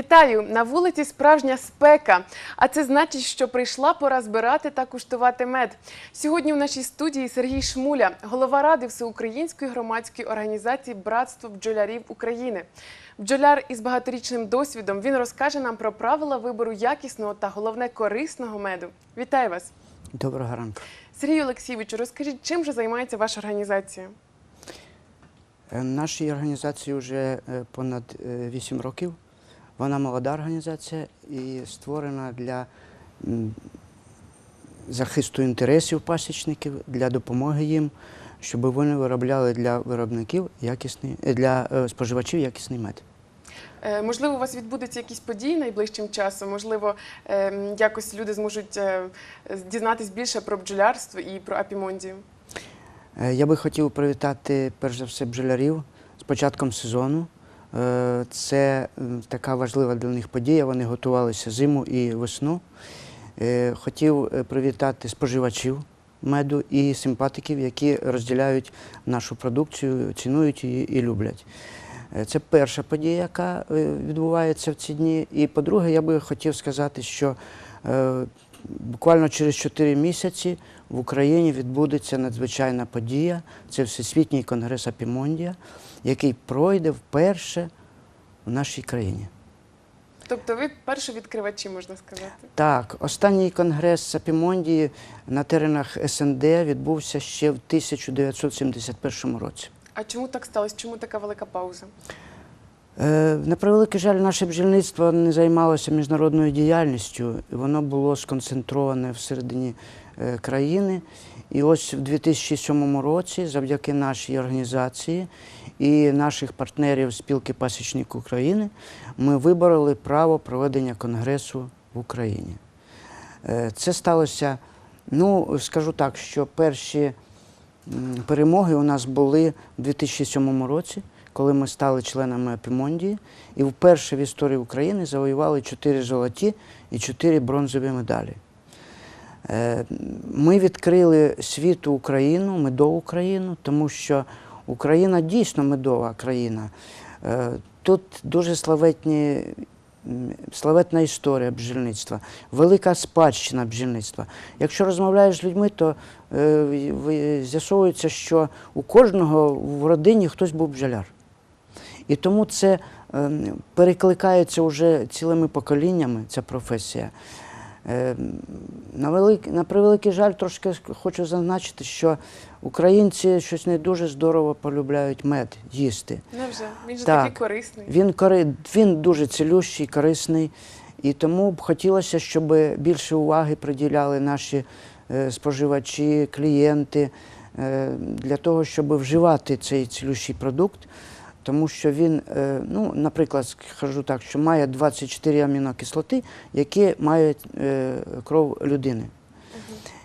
Вітаю! На вулиці справжня спека. А це значить, що прийшла пора збирати та куштувати мед. Сьогодні в нашій студії Сергій Шмуля, голова ради Всеукраїнської громадської організації Братство бджолярів України. Бджоляр із багаторічним досвідом він розкаже нам про правила вибору якісного та головне корисного меду. Вітаю вас! Доброго ранку. Сергій Олексійовичу, розкажіть, чим же займається ваша організація? Е, Нашій організації вже е, понад 8 років. Вона молода організація і створена для захисту інтересів пасічників, для допомоги їм, щоб вони виробляли для виробників якісний, е, для е, споживачів якісний мед. Е, Можливо, у вас відбудуться якісь події найближчим часом. Можливо, якось люди зможуть дізнатись більше про бджолярство і про апімондію. Я би хотів привітати перш за все бджолярів з початком сезону. Е, Це така важлива для них подія. Вони готувалися зиму і весну. Е, Хотів е, привітати споживачів меду і симпатиків, які розділяють нашу продукцію, цінують її і люблять. Це перша подія, яка відбувається в ці дні. І по-друге, я би хотів сказати, що буквально через 4 місяці в Україні відбудеться надзвичайна подія. Це Всесвітній конгрес Апімондія, який пройде вперше в нашій країні. Тобто ви перші відкривачі, можна сказати. Так, останній конгрес Апімондії на теренах СНД відбувся ще в 1971 році. А чому так сталося? Чому така велика пауза? Е, На превеликий жаль, наше бджільництво не займалося міжнародною діяльністю. Воно було сконцентроване всередині е, країни. І ось в 2007 році, завдяки нашій організації і наших партнерів спілки пасічник України, ми вибороли право проведення конгресу в Україні. Е, Це сталося, ну скажу так, що перші перемоги у нас були у 2007 році, коли ми стали членами Апімондії, і вперше в історії України завоювали 4 золоті і 4 бронзові медалі. Е, Ми відкрили світу Україну, медову країну, тому що Україна дійсно медова країна. Е, Тут дуже славетні, славетна історія бджільництва, велика спадщина бджільництва. Якщо розмовляєш з людьми, то е, з'ясовується, що у кожного в родині хтось був бджоляр. І тому це ем, перекликається вже цілими поколіннями, ця професія. Ем, На, велик, на превеликий жаль, трошки хочу зазначити, що українці щось не дуже здорово полюбляють мед їсти. Невже? Він же Так. такий корисний. Він, кори... він дуже цілющий, корисний, і тому б хотілося, щоб більше уваги приділяли наші е, споживачі, клієнти е, для того, щоб вживати цей цілющий продукт. Тому що він, е, ну, наприклад, скажу так, що має 24 амінокислоти, які мають е, кров людини.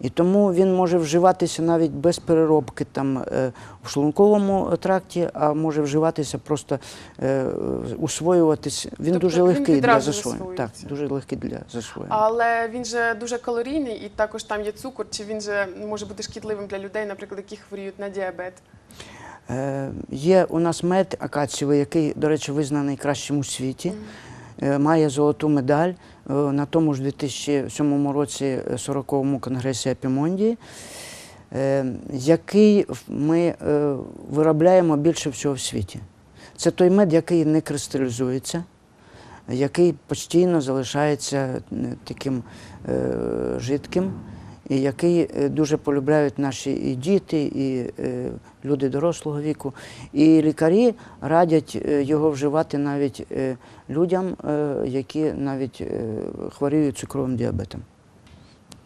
І тому він може вживатися навіть без переробки там е, в шлунковому тракті, а може вживатися просто усвоюватись. Він Тобто дуже він легкий для засвоєння. Так, дуже легкий для засвоєння. Але він же дуже калорійний і також там є цукор, чи він же може бути шкідливим для людей, наприклад, які хворіють на діабет. Е, є у нас мед акацієвий, який, до речі, визнаний кращим у світі. Е, Має золоту медаль е, на тому ж 2007 році е, 40-му конгресі Апімондії, який ми виробляємо більше всього в світі. Це той мед, який не кристалізується, який постійно залишається таким жидким, який е, дуже полюбляють наші і діти, і е, люди дорослого віку. І лікарі радять е, його вживати навіть людям, які навіть хворіють цукровим діабетом.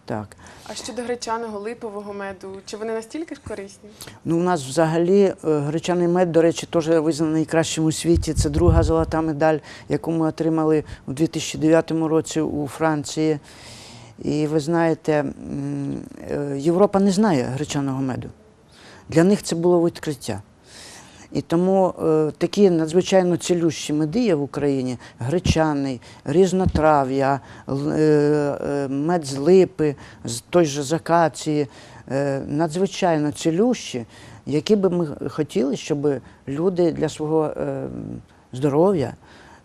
Так. А щодо гречаного липового меду, чи вони настільки ж корисні? Ну, у нас взагалі гречаний мед, до речі, теж визнаний кращим у світі. Це друга золота медаль, яку ми отримали у 2009 році у Франції. І ви знаєте, е, Європа не знає гречаного меду. Для них це було відкриття. І тому е, такі надзвичайно цілющі меди є в Україні: гречаний, різнотрав'я, е, е, мед з липи, з той же з е, надзвичайно цілющі, які би ми хотіли, щоб люди для свого е, здоров'я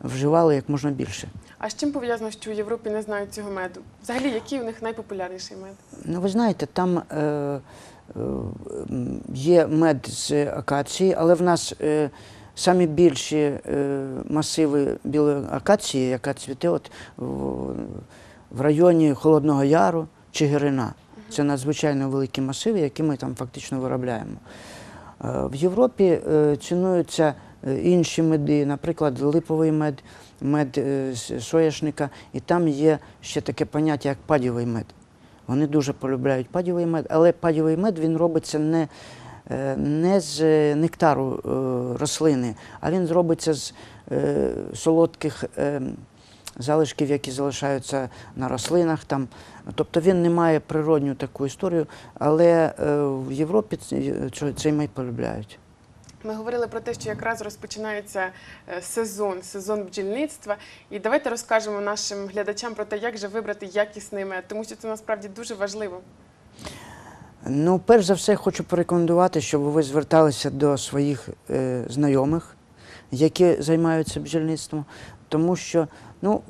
вживали як можна більше. А з чим пов'язано, що у Європі не знають цього меду? Взагалі, який у них найпопулярніший мед? Ну, ви знаєте, там е, е, є мед з акації, але в нас е, самі більші е, масиви білої акації, яка цвіте от в, в районі Холодного Яру чи Гирина. Це надзвичайно великі масиви, які ми там фактично виробляємо. Е, В Європі е, цінуються е, інші меди, наприклад, липовий мед, мед е, соняшника, і там є ще таке поняття, як падівий мед. Вони дуже полюбляють падівий мед, але падівий мед він робиться не, е, не з нектару е, рослини, а він робиться з солодких залишків, які залишаються на рослинах. Там. Тобто він не має природню таку історію, але в Європі цей мед полюбляють. Ми говорили про те, що якраз розпочинається е, сезон, сезон бджільництва. І давайте розкажемо нашим глядачам про те, як же вибрати якісний мед, тому що це насправді дуже важливо. Ну, перш за все, хочу порекомендувати, щоб ви зверталися до своїх е, знайомих, які займаються бджільництвом, тому що, ну,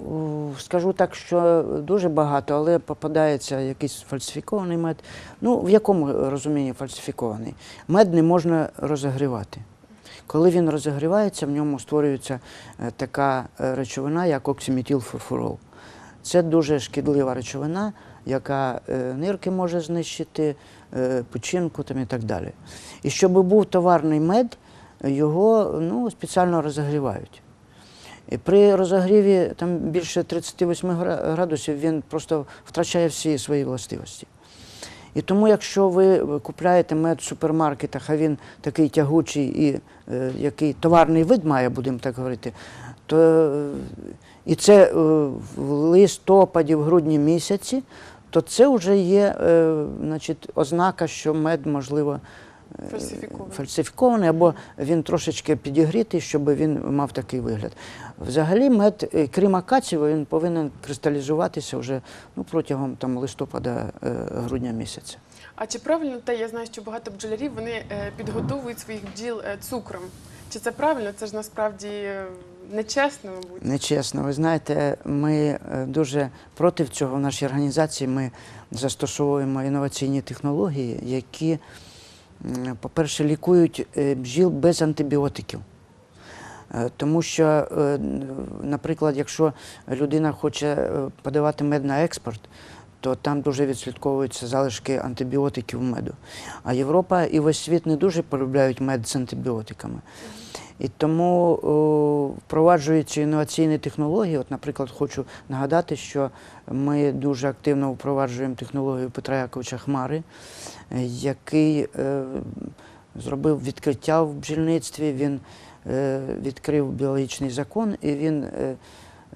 скажу так, що дуже багато, але попадається якийсь фальсифікований мед. Ну, в якому розумінні фальсифікований? Мед не можна розігрівати. Коли він розігрівається, в ньому створюється е, така е, речовина, як оксиметилфурфурол. Це дуже шкідлива речовина, яка е, нирки може знищити, печінку там і так далі. І щоб був товарний мед, його ну, спеціально розігрівають. І при розогріві там більше 38 градусів він просто втрачає всі свої властивості. І тому, якщо ви купляєте мед в супермаркетах, а він такий тягучий і е, який товарний вид має, будемо так говорити, то е, і це е, в листопаді, в грудні місяці, то це вже є е, значить, ознака, що мед, можливо, Фальсифікований. фальсифікований, або він трошечки підігрітий, щоб він мав такий вигляд. Взагалі, мед, е, крім акації, він повинен кристалізуватися вже ну, протягом там, листопада-грудня місяця. А чи правильно те, я знаю, що багато бджолярів вони е, підготовують своїх бджіл е, цукром. Чи це правильно? Це ж насправді е, нечесно, мабуть. Нечесно, ви знаєте, ми е, дуже проти цього в нашій організації. Ми застосовуємо інноваційні технології, які, по-перше, лікують е, бджіл без антибіотиків. Е, Тому що, е, наприклад, якщо людина хоче подавати мед на експорт, то там дуже відслідковуються залишки антибіотиків меду. А Європа і весь світ не дуже полюбляють мед з антибіотиками. І тому о, впроваджуються інноваційні технології. От, наприклад, хочу нагадати, що ми дуже активно впроваджуємо технологію Петра Яковича Хмари, е, який е, зробив відкриття в бджільництві. Він е, відкрив біологічний закон і він е,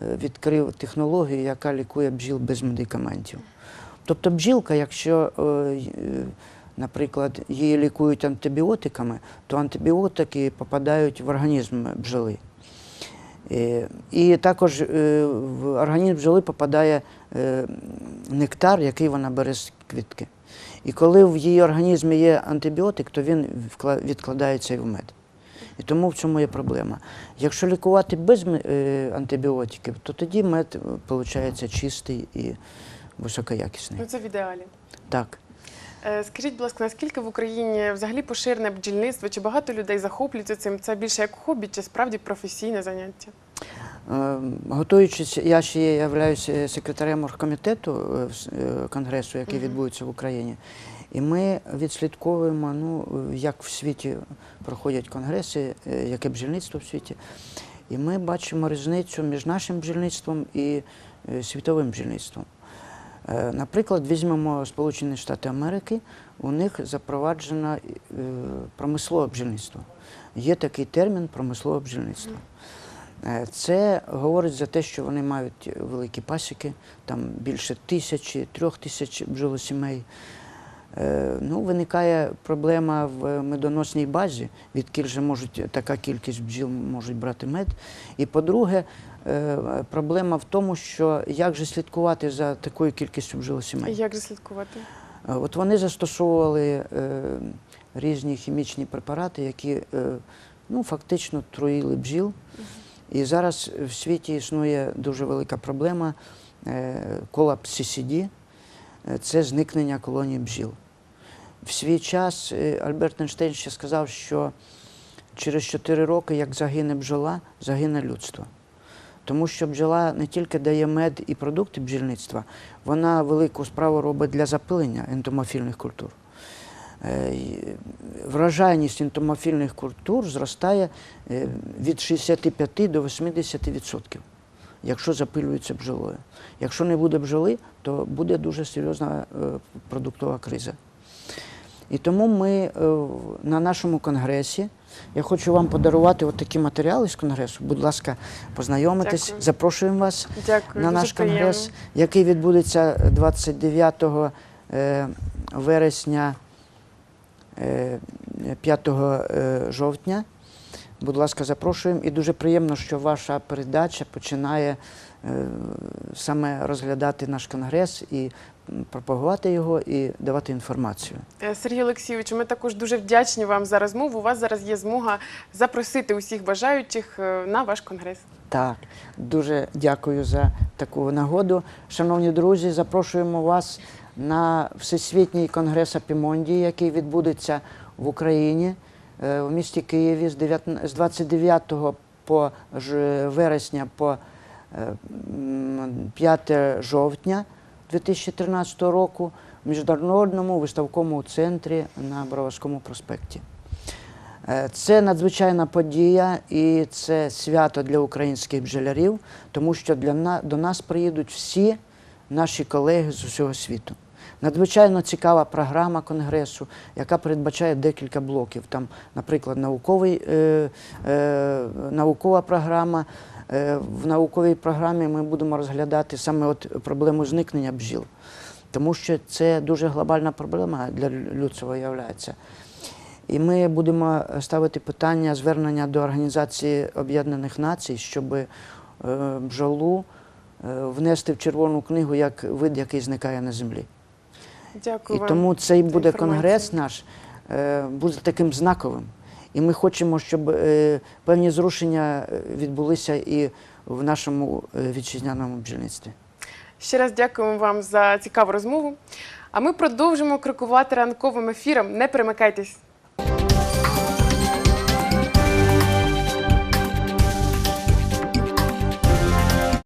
е, відкрив технологію, яка лікує бджіл без медикаментів. Тобто бджілка, якщо, е, е, наприклад, її лікують антибіотиками, то антибіотики попадають в організм бджоли. Е, І також е, в організм бджоли попадає е, нектар, який вона бере з квітки. І коли в її організмі є антибіотик, то він відкладається і в мед. І тому в цьому є проблема. Якщо лікувати без антибіотиків, то тоді мед виходить чистий і високоякісний. Ну це в ідеалі. Так. Е, Скажіть, будь ласка, наскільки в Україні взагалі поширене бджільництво? Чи багато людей захоплюються цим? Це більше як хобі, чи справді професійне заняття? Е, Готуючись, я ще являюся секретарем оргкомітету е, в с- е, конгресу, який Мгм. відбудеться в Україні. І ми відслідковуємо, ну, як в світі проходять конгреси, яке бджільництво в світі. І ми бачимо різницю між нашим бджільництвом і світовим бджільництвом. Е, Наприклад, візьмемо Сполучені Штати Америки, у них запроваджено е, промислове бджільництво. Є такий термін промислове бджільництво. Е, Це говорить за те, що вони мають великі пасіки, там більше тисячі, трьох тисяч бджолосімей. Е, Ну, виникає проблема в медоносній базі, відкіль же можуть така кількість бджіл можуть брати мед. І по-друге, е, проблема в тому, що як же слідкувати за такою кількістю бджолосімей. як же слідкувати? Е, От вони застосовували різні хімічні препарати, які ну, фактично труїли бджіл. І зараз в світі існує дуже велика проблема колапс CCD – це зникнення колоній бджіл. В свій час е, Альберт Ейнштейн ще сказав, що через 4 роки, як загине бджола, загине людство. Тому що бджола не тільки дає мед і продукти бджільництва, вона велику справу робить для запилення ентомофільних культур. Е, і Врожайність ентомофільних культур зростає е, від 65 до 80%, якщо запилюється бджолою. Якщо не буде бджоли, то буде дуже серйозна продуктова криза. І тому ми е, на нашому конгресі, я хочу вам подарувати от такі матеріали з конгресу. Будь ласка, познайомитись. Дякую. Запрошуємо вас Дякую. на наш приємно. конгрес, який відбудеться 29 е, вересня, е, 5 е, жовтня. Будь ласка, запрошуємо. І дуже приємно, що ваша передача починає саме розглядати наш конгрес і пропагувати його і давати інформацію. Е, Сергій Олексійович, ми також дуже вдячні вам за розмову. У вас зараз є змога запросити усіх бажаючих е, на ваш конгрес. Так, дуже дякую за таку нагоду. Шановні друзі, запрошуємо вас на Всесвітній конгрес Апімонді, який відбудеться в Україні е, в місті Києві з 19 з 29 по вересня по е, 5 жовтня 2013 року в міжнародному виставковому центрі на Броварському проспекті. Е, Це надзвичайна подія і це свято для українських бджолярів, тому що для до нас приїдуть всі наші колеги з усього світу. Надзвичайно цікава програма конгресу, яка передбачає декілька блоків. Там, наприклад, науковий, е, е, наукова програма. Е, в науковій програмі ми будемо розглядати саме от проблему зникнення бджіл, тому що це дуже глобальна проблема для людства виявляється. І ми будемо ставити питання звернення до Організації Об'єднаних Націй, щоб е, бджолу е, внести в Червону книгу як вид, який зникає на землі. Дякую І вам. тому цей буде конгрес наш буде таким знаковим. І ми хочемо, щоб е, певні зрушення е, відбулися і в нашому е, вітчизняному бджільництві. Ще раз дякуємо вам за цікаву розмову. А ми продовжимо крокувати ранковим ефіром. Не перемикайтесь.